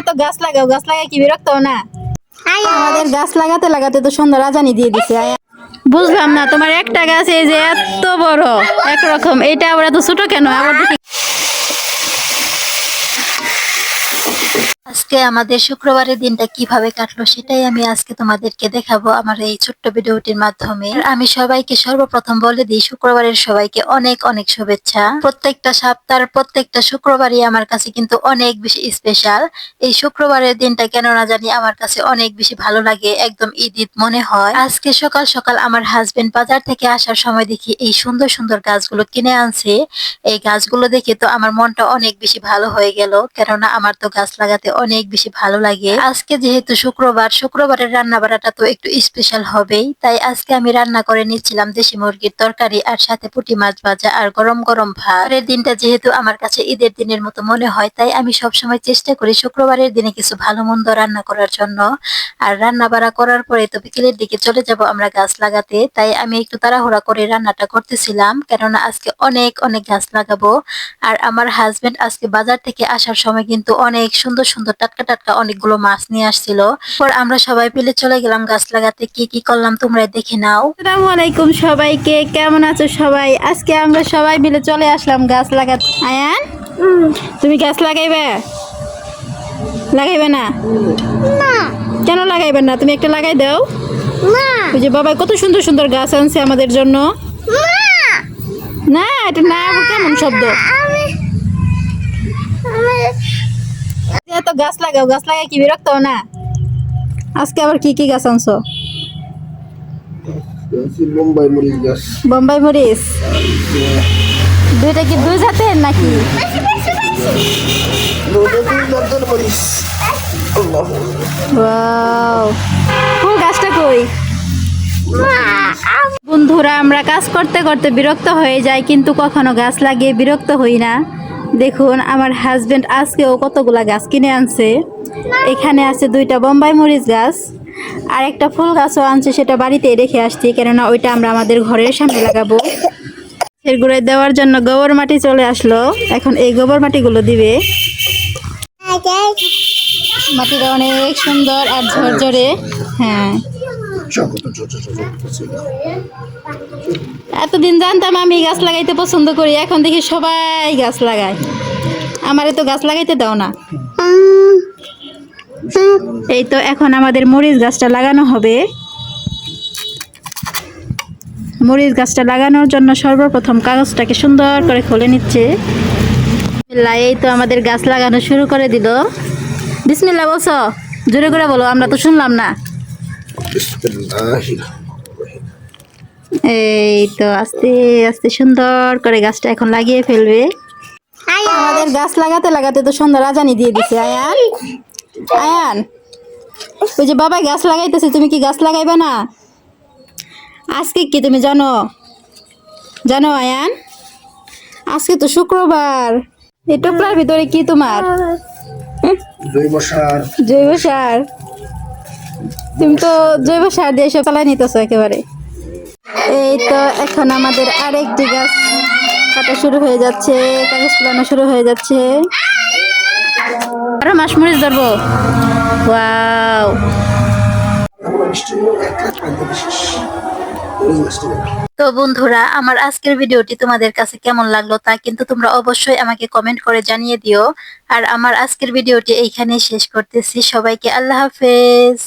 এত গাছ লাগাও গাছ লাগাই কি বিরক্ত না? আমাদের গাছ লাগাতে লাগাতে তো সুন্দর রাজানি দিয়ে দিছে আয়া। বুঝলাম না তোমার একটা গাছ এই যে এত বড় একরকম এটা আবার এত ছোট কেন? আবার দেখি আজকে আমাদের শুক্রবারের দিনটা কীভাবে কাটলো সেটাই আমি আজকে তোমাদেরকে দেখাবো আমার এই ছোট্ট ভিডিওটির মাধ্যমে। আমি সবাইকে সর্বপ্রথম বলে দিই, শুক্রবারের সবাইকে অনেক অনেক শুভেচ্ছা। প্রত্যেকটা সপ্তাহের প্রত্যেকটা শুক্রবারই আমার কাছে কিন্তু অনেক বেশি স্পেশাল এই শুক্রবারের দিনটা কেন না জানি আমার কাছে অনেক বেশি ভালো লাগে, একদম ঈদ ঈদ মনে হয়। আজকে সকাল সকাল আমার হাজবেন্ড বাজার থেকে আসার সময় দেখি এই সুন্দর সুন্দর গাছগুলো কিনে আনছে। এই গাছগুলো দেখে তো আমার মনটা অনেক বেশি ভালো হয়ে গেল, কেননা আমার তো গাছ লাগাতে অনেক বেশি ভালো লাগে। আজকে যেহেতু শুক্রবার, শুক্রবারের রান্না বাড়াটা তো একটু স্পেশাল হবেই। তাই আজকে আমি রান্না করে নিচ্ছিলাম দেশি মুরগির তরকারি আর সাথে পুঁটি মাছ ভাজা আর গরম গরম ভাত। পরের দিনটা যেহেতু আমার কাছে ঈদের দিনের মতো মনে হয়, তাই আমি সবসময় চেষ্টা করি শুক্রবারের দিনে কিছু ভালো মন্দ রান্না করার জন্য। আর রান্না বাড়া করার পরে তো বিকেলের দিকে চলে যাব আমরা গাছ লাগাতে। তাই আমি একটু তাড়াহুড়া করে রান্নাটা করতেছিলাম, কেননা আজকে অনেক অনেক গাছ লাগাবো। আর আমার হাজবেন্ড আজকে বাজার থেকে আসার সময় কিন্তু অনেক সুন্দর সুন্দর টাটকা টাটকা অনেকগুলো মাছ নিয়ে আসছিল। পর আমরা সবাই মিলে চলে গেলাম গাছ লাগাতে। কি কি করলাম তোমরা দেখে নাও। আসসালামু আলাইকুম সবাইকে কেমন আছো সবাই? আজকে আমরা সবাই মিলে চলে আসলাম গাছ লাগাতে। আয়ান তুমি গাছ লাগাইবে? লাগাইবে না? কেন লাগাইবে না? তুমি একটা লাগাই দাও। ওই যে বাবা কত সুন্দর সুন্দর গাছ আনছে আমাদের জন্য। না। এটা না কেমন শব্দ? এত গাছ লাগাও গাছ লাগাই কি বিরক্ত না? আজকে আবার কি কি গাছ আনছো? মুম্বাই মরিচ গাছ। বোম্বাই মরিচ? দুইটা কি দুই জাতের নাকি? কোন গাছটা কই? বন্ধুরা আমরা কাজ করতে করতে বিরক্ত হয়ে যাই কিন্তু কখনো গাছ লাগিয়ে বিরক্ত হই না। দেখুন, আমার হাজবেন্ড আজকেও কতগুলা গাছ কিনে আনছে। এখানে আছে দুইটা বোম্বাই মরিচ গাছ, আর একটা ফুল গাছও আনছে, সেটা বাড়িতে রেখে আসছি, কেননা ওইটা আমরা আমাদের ঘরের সামনে লাগাবো। এর দেওয়ার জন্য গোবর মাটি চলে আসলো, এখন এই গোবর মাটিগুলো দিবে। মাটিটা অনেক সুন্দর আর ঝরঝরে হ্যাঁ। এতদিন জানতাম আমি গাছ লাগাইতে পছন্দ করি, এখন দেখি সবাই গাছ লাগায়। আমারে তো গাছ লাগাইতে দাও না। এই তো এখন আমাদের মরিচ গাছটা লাগানো হবে। মরিচ গাছটা লাগানোর জন্য সর্বপ্রথম কাগজটাকে সুন্দর করে খুলে নিচ্ছে। এই তো আমাদের গাছ লাগানো শুরু করে দিল। বিসমিল্লা বলছো? জোরে করে বলো, আমরা তো শুনলাম না। এই তো আস্তে আস্তে সুন্দর করে গাছটা এখন লাগিয়ে ফেলবে। আমাদের গাছ লাগাতে লাগাতে তো সুন্দর রাজানি দিয়ে দিছে আয়ান। আয়ান ওই যে বাবা গাছ লাগাইতেছে তুমি কি গাছ লাগাইবে না? আজকে কি তুমি জানো? জানো আয়ান? আজকে তো শুক্রবার। এই টুকরার ভিতরে কি তোমার? জৈব সার। জৈব সার। তুমি তো জৈব সার দিয়ে সব চালাই নিতেছো একেবারে। এই তো এখন আমাদের আরেকটি গাছ কাটা শুরু হয়ে যাচ্ছে, কাগজ ফেলানো শুরু হয়ে যাচ্ছে। আরও মাস মরিচ ধরবো। তো বন্ধুরা, আমার আজকের ভিডিওটি তোমাদের কাছে কেমন লাগল তা কিন্তু তোমরা অবশ্যই আমাকে কমেন্ট করে জানিয়ে দিও। আর আমার আজকের ভিডিওটি এইখানেই শেষ করতেছি। সবাইকে আল্লাহ হাফেজ।